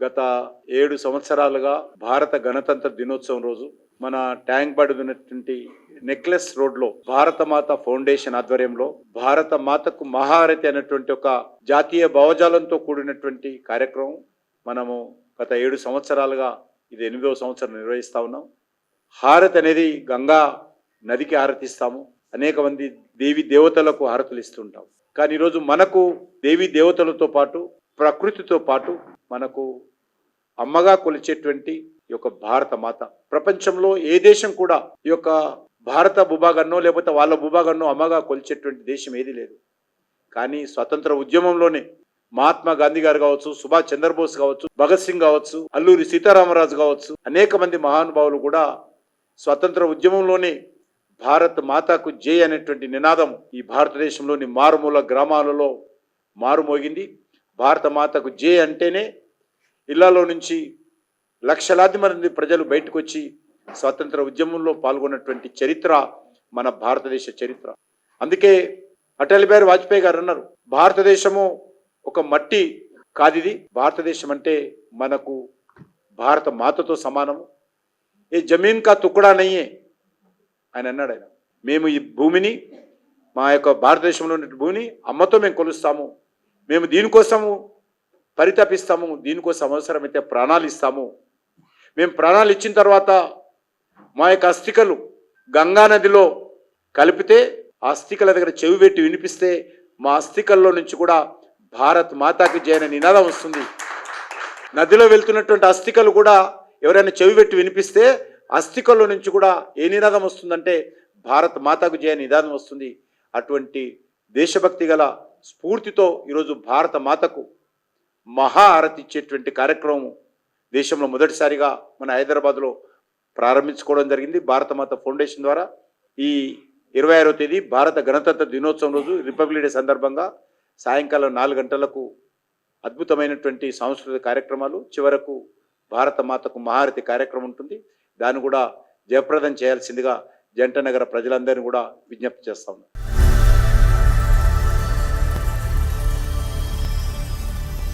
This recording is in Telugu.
గత ఏడు సంవత్సరాలుగా భారత గణతంత్ర దినోత్సవం రోజు మన ట్యాంక్ బండ్ ఉన్నటువంటి నెక్లెస్ రోడ్లో భారత మాత ఫౌండేషన్ ఆధ్వర్యంలో భారత మాతకు మహారతి అనేటువంటి ఒక జాతీయ భావజాలంతో కూడినటువంటి కార్యక్రమం మనము గత ఏడు సంవత్సరాలుగా ఇది ఎనిమిదవ సంవత్సరం నిర్వహిస్తా ఉన్నాం. హారతి అనేది గంగా నదికి హారతిస్తాము. అనేక మంది దేవి దేవతలకు హారతులు ఇస్తుంటాం. కానీ ఈరోజు మనకు దేవి దేవతలతో పాటు ప్రకృతితో పాటు మనకు అమ్మగా కొలిచేటువంటి ఈ యొక్క భారత మాత. ప్రపంచంలో ఏ దేశం కూడా ఈ యొక్క భారత భూభాగాన్నో లేకపోతే వాళ్ళ భూభాగాన్నో అమ్మగా కొలిచేటువంటి దేశం ఏది లేదు. కానీ స్వతంత్ర ఉద్యమంలోనే మహాత్మా గాంధీ గారు కావచ్చు సుభాష్ చంద్రబోస్ కావచ్చు భగత్ సింగ్ కావచ్చు అల్లూరి సీతారామరాజు కావచ్చు అనేక మంది మహానుభావులు కూడా స్వతంత్ర ఉద్యమంలోనే భారత్ మాతాకు జై అనేటువంటి నినాదం ఈ భారతదేశంలోని మారుమూల గ్రామాలలో మారుమోగింది. భారత మాతకు జే అంటేనే ఇళ్ళలో నుంచి లక్షలాది మంది ప్రజలు బయటకు వచ్చి స్వాతంత్ర ఉద్యమంలో పాల్గొన్నటువంటి చరిత్ర మన భారతదేశ చరిత్ర. అందుకే అటల్ బిహారీ వాజ్పేయి గారు అన్నారు భారతదేశము ఒక మట్టి కాదిది. భారతదేశం అంటే మనకు భారత మాతతో సమానము. ఏ జమీన్ కా తుక్కడా నయ్యే ఆయన అన్నాడు ఆయన. మేము ఈ భూమిని మా యొక్క భారతదేశంలో ఉన్న భూమిని అమ్మతో మేము కొలుస్తాము. మేము దీనికోసము పరితపిస్తాము దీనికోసం అవసరమైతే ప్రాణాలు ఇస్తాము. మేము ప్రాణాలు ఇచ్చిన తర్వాత మా యొక్క అస్థికలు గంగా నదిలో కలిపితే ఆ అస్థికల దగ్గర చెవి పెట్టి వినిపిస్తే మా అస్థికల్లో నుంచి కూడా భారత్ మాతాకి జయన నినాదం వస్తుంది. నదిలో వెళ్తున్నటువంటి అస్థికలు కూడా ఎవరైనా చెవి పెట్టి వినిపిస్తే అస్థికల్లో నుంచి కూడా ఏ నినాదం వస్తుందంటే భారత్ మాతాకు జయ నినాదం వస్తుంది. అటువంటి దేశభక్తి గల స్ఫూర్తితో ఈరోజు భారత మాతకు మహాఆరతి ఇచ్చేటువంటి కార్యక్రమం దేశంలో మొదటిసారిగా మన హైదరాబాద్లో ప్రారంభించుకోవడం జరిగింది. భారత మాత ఫౌండేషన్ ద్వారా ఈ ఇరవై ఆరో తేదీ భారత గణతంత్ర దినోత్సవం రోజు రిపబ్లిక్ డే సందర్భంగా సాయంకాలం నాలుగు గంటలకు అద్భుతమైనటువంటి సాంస్కృతిక కార్యక్రమాలు చివరకు భారత మాతకు మహారతి కార్యక్రమం ఉంటుంది. దాన్ని కూడా జయప్రదం చేయాల్సిందిగా జంట నగర ప్రజలందరినీ కూడా విజ్ఞప్తి చేస్తా